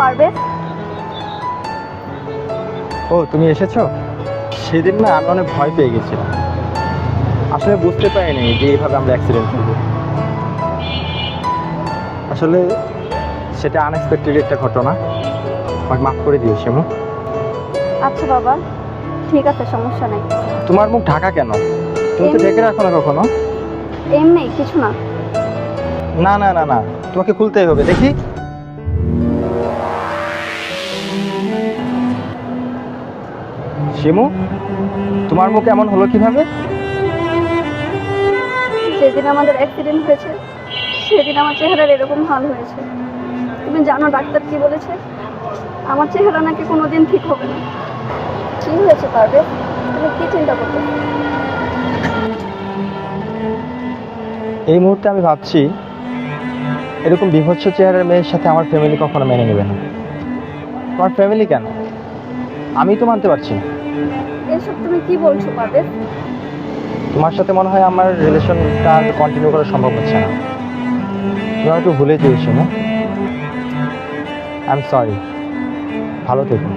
পারবে? ও তুমি এসেছ? সেদিন না আমি অনেক ভয় পেয়ে গেছিলাম। আসলে বুঝতে পারিনি যে এইভাবে আমরা অ্যাক্সিডেন্ট করব আসলে সেটা আনএক্সপেক্টেড একটা ঘটনা। আমাকে মাফ করে দিও শ্যামু। আচ্ছা বাবা ঠিক আছে সমস্যা নেই। তোমার মুখ ঢাকা কেন? তুমি তো ঢেকে রাখো না কখনো। এমনি কিছু না। না না না না তোমাকে খুলতেই হবে দেখি। শিমু তোমার মুখ এমন হলো কীভাবে? যেদিন আমাদের অ্যাক্সিডেন্ট হয়েছে সেদিন আমার চেহারার এরকম হাল হয়েছে। তুমি জানো ডাক্তার কি বলেছে? আমার চেহারা নাকি কোনোদিন ঠিক হবে না। কি হয়েছে পারবে তুমি কি চিন্তা করতে এই মুহূর্তে আমি ভাবছি এরকম বিভৎস চেহারার মেয়ের সাথে আমার ফ্যামিলি কখনো মেনে নেবে না। তোমার ফ্যামিলি কেন? আমি তো মানতে পারছি না। এসব তুমি কি বলছো তোমার সাথে মনে হয় আমার রিলেশনটা কন্টিনিউ করা সম্ভব হচ্ছে না। তুমি একটু ভুলে গিয়েছো, না? আই এম সরি ভালো থেকো।